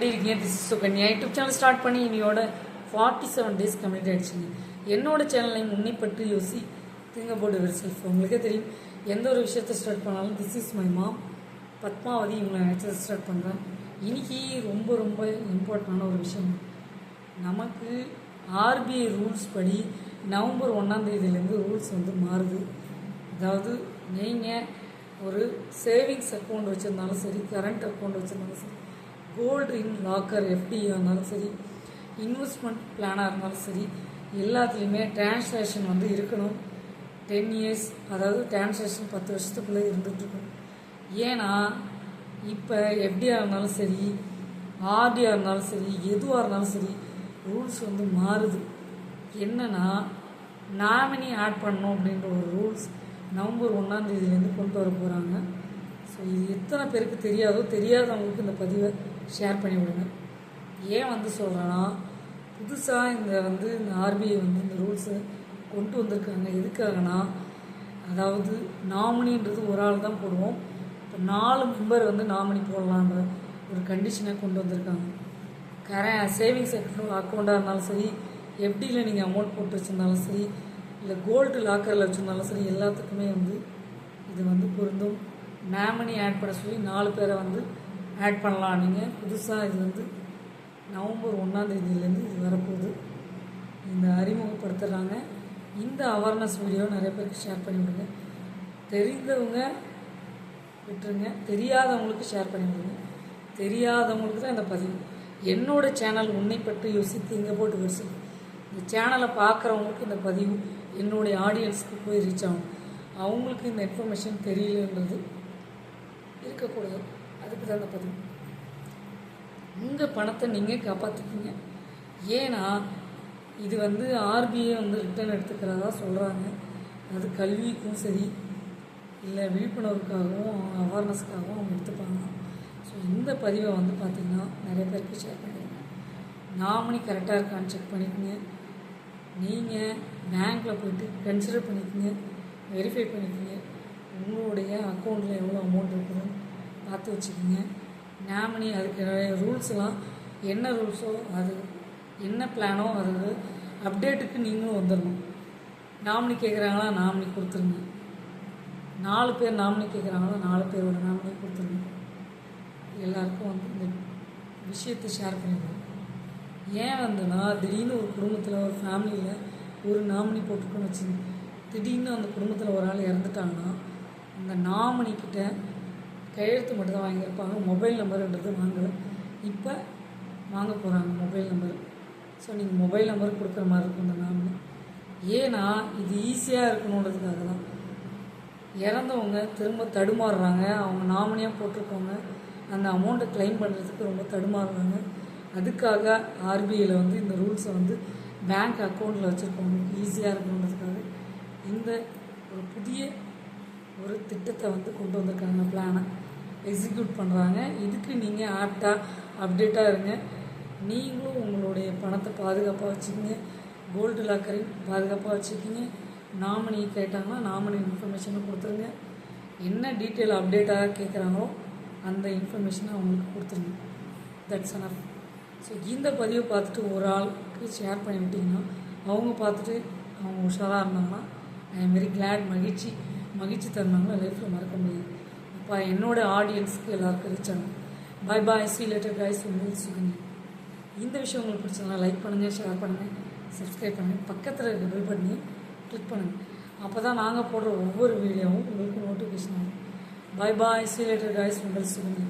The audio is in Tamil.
எப்படி இருக்கீங்க? This is Sukanya YouTube channel start பண்ணி இனியோட ஃபார்ட்டி செவன் டேஸ் கம்ப்ளீட் ஆயிடுச்சுங்க. என்னோட சேனலையும் முன்னிப்பட்டு யோசி திங்க போர்டு வெர்செல்ஃப் உங்களுக்கே தெரியும் எந்த ஒரு விஷயத்தை ஸ்டார்ட் பண்ணாலும் this is my mom Padmavati இவங்களை நினச்சதை ஸ்டார்ட் பண்ணுறேன் இன்றைக்கி ரொம்ப ரொம்ப இம்பார்ட்டண்டான ஒரு விஷயம். நமக்கு ஆர்பிஐ ரூல்ஸ் படி நவம்பர் ஒன்றாம் தேதியிலேருந்து ரூல்ஸ் வந்து மாறுது. அதாவது நீங்கள் ஒரு சேவிங்ஸ் அக்கௌண்ட் வச்சுருந்தாலும் சரி கரண்ட் அக்கௌண்ட் வச்சுருந்தாலும் சரி கோல்டு இன் லாக்கர் எஃப்டியாக இருந்தாலும் சரி இன்வெஸ்ட்மெண்ட் பிளானாக இருந்தாலும் சரி எல்லாத்துலேயுமே டிரான்ஸ்லேஷன் வந்து இருக்கணும். டென் இயர்ஸ் அதாவது டிரான்ஸ்லேஷன் பத்து வருஷத்துக்குள்ளே இருந்துகிட்ருக்கணும் ஏன்னா இப்போ எஃப்டியாக இருந்தாலும் சரி ஆர்டியாக இருந்தாலும் சரி எதுவாக இருந்தாலும் சரி ரூல்ஸ் வந்து மாறுது. என்னன்னா நாமினி ஆட் பண்ணணும் அப்படின்ற ஒரு ரூல்ஸ் நவம்பர் ஒன்றாம் தேதியிலேருந்து கொண்டு வர போகிறாங்க ஸோ இது எத்தனை பேருக்கு தெரியாதோ தெரியாதவங்களுக்கு இந்த பதிவை ஷேர் பண்ணி விடுங்க. ஏன் வந்து சொல்கிறேன்னா புதுசாக இந்த வந்து இந்த ஆர்பிஐ வந்து இந்த ரூல்ஸை கொண்டு வந்திருக்காங்க. எதுக்காகனா அதாவது நாமினின்றது ஒரு ஆள் தான் போடுவோம். இப்போ நாலு மெம்பர் வந்து நாமினி போடலான்ற ஒரு கண்டிஷனை கொண்டு வந்திருக்காங்க. கர சேவிங்ஸ் அக்கௌண்ட்டாக இருந்தாலும் சரி எஃப்டியில் நீங்கள் அமௌண்ட் போட்டு வச்சுருந்தாலும் சரி இல்லை கோல்டு லாக்கரில் வச்சுருந்தாலும் சரி எல்லாத்துக்குமே வந்து இது வந்து பொருந்தும். நாமினி ஆட் பண்ண சொல்லி நாலு பேரை வந்து ஆட் பண்ணலாம். நீங்கள் புதுசாக இது வந்து நவம்பர் ஒன்றாந்தேதியிலேருந்து இது வரப்போகுது. இந்த அறிமுகப்படுத்துகிறாங்க இந்த அவேர்னஸ் வீடியோ நிறைய பேருக்கு ஷேர் பண்ணிவிடுங்க தெரிந்தவங்க விட்டுருங்க. தெரியாதவங்களுக்கு ஷேர் பண்ணிவிடுங்க தெரியாதவங்களுக்கு தான் இந்த பதிவு. என்னோடய சேனல் உன்னை பற்றி யோசித்து இங்கே போட்டு வரிசை. இந்த சேனலை பார்க்குறவங்களுக்கு இந்த பதிவு என்னுடைய ஆடியன்ஸுக்கு போய் ரீச் ஆகும். அவங்களுக்கு இந்த இன்ஃபர்மேஷன் தெரியலன்றது இருக்கக்கூடாது அதுக்கு தகுந்த பதிவு உங்கள் பணத்தை நீங்கள் காப்பாற்றிக்கிங்க ஏன்னா இது வந்து ஆர்பிஐ வந்து ரிட்டர்ன் எடுத்துக்கிறதா சொல்கிறாங்க அது கல்விக்கும் சரி இல்லை விழிப்புணர்வுக்காகவும் அவேர்னஸ்க்காகவும் அவங்க எடுத்துப்பாங்க. ஸோ இந்த பதிவை வந்து பார்த்திங்கன்னா நிறைய பேருக்கு ஷேர் பண்ணிடுங்க. நாமினி கரெக்டாக இருக்கான்னு செக் பண்ணிக்கோங்க. நீங்கள் பேங்க்கில் போய்ட்டு கன்சிடர் பண்ணிக்கோங்க. வெரிஃபை பண்ணிக்கோங்க. உங்களுடைய அக்கௌண்ட்டில் எவ்வளோ அமௌண்ட் இருக்குதுன்னு பார்த்து வச்சுக்கோங்க. நாமினி அதுக்கு ரூல்ஸ்லாம் என்ன ரூல்ஸோ அது என்ன பிளானோ அது அப்டேட்டுக்கு நீங்களும் வந்துடணும் நாமினி கேட்குறாங்களா நாமினி கொடுத்துருங்க. நாலு பேர் நாமினி கேட்குறாங்களா நாலு பேரோட நாமினி கொடுத்துருங்க. எல்லாருக்கும் வந்து இந்த விஷயத்தை ஷேர் பண்ணிடுவோம் ஏன் வந்துன்னா திடீர்னு ஒரு குடும்பத்தில் ஒரு ஃபேமிலியில் ஒரு நாமினி போட்டுக்கோன்னு வச்சுங்க. திடீர்னு அந்த குடும்பத்தில் ஒரு ஆள் இறந்துட்டாங்கன்னா அந்த நாமினிக்கிட்ட கையெழுத்து மட்டும் தான் வாங்கியிருப்பாங்க மொபைல் நம்பருன்றது வாங்கலை. இப்போ வாங்க போகிறாங்க மொபைல் நம்பர் ஸோ நீங்கள் மொபைல் நம்பர் கொடுக்குற மாதிரி இருக்கும் இந்த நாம். ஏன்னா இது ஈஸியாக இருக்கணுன்றதுக்காக தான். இறந்தவங்க திரும்ப தடுமாறுறாங்க. அவங்க நாமினியாக போட்டிருக்கவங்க அந்த அமௌண்ட்டை க்ளைம் பண்ணுறதுக்கு ரொம்ப தடுமாறுறாங்க. அதுக்காக ஆர்பிஐயில் வந்து இந்த ரூல்ஸை வந்து பேங்க் அக்கௌண்ட்டில் வச்சுருக்கவங்களுக்கு ஈஸியாக இருக்கணுன்றதுக்காக இந்த ஒரு புதிய ஒரு திட்டத்தை வந்து கொண்டு வந்திருக்காங்க பிளானை எக்ஸிக்யூட் பண்ணுறாங்க இதுக்கு நீங்கள் ஆப்டாக அப்டேட்டாக இருங்க. நீங்களும் உங்களுடைய பணத்தை பாதுகாப்பாக வச்சுக்கிங்க. கோல்டு லாக்கரையும் பாதுகாப்பாக வச்சுக்கிங்க. நாமினி கேட்டாங்கன்னா நாமினி இன்ஃபர்மேஷனும் கொடுத்துருங்க. என்ன டீட்டெயில் அப்டேட்டாக கேட்குறாங்களோ அந்த இன்ஃபர்மேஷனை அவங்களுக்கு கொடுத்துருங்க. தட்ஸ் அனஃப் ஸோ இந்த பதிவை பார்த்துட்டு ஒரு ஆளுக்கு ஷேர் பண்ணி விட்டிங்கன்னா அவங்க பார்த்துட்டு அவங்க உஷாராக இருந்தாங்கன்னா ஐ எம் வெரி கிளாட் மகிழ்ச்சி. மகிழ்ச்சி தருணங்களை லைஃப்பில் மறக்க முடியாது. அப்போ என்னோட ஆடியன்ஸ்க்கு எல்லாருக்கும் ரீச் ஆகும் bye bye see later guys உங்களுக்கு சுகனி இந்த விஷயம் உங்களுக்கு பிடிச்சதுனா லைக் பண்ணுங்கள் ஷேர் பண்ணுங்கள் சப்ஸ்கிரைப் பண்ணுங்கள் பக்கத்தில் இருக்க பில் பண்ணி கிளிக் பண்ணுங்கள் அப்போ தான் நாங்கள் போடுற ஒவ்வொரு வீடியோவும் உங்களுக்கு நோட்டிஃபிகேஷன் ஆகும். Bye bye see later guys உங்கள் சுகனி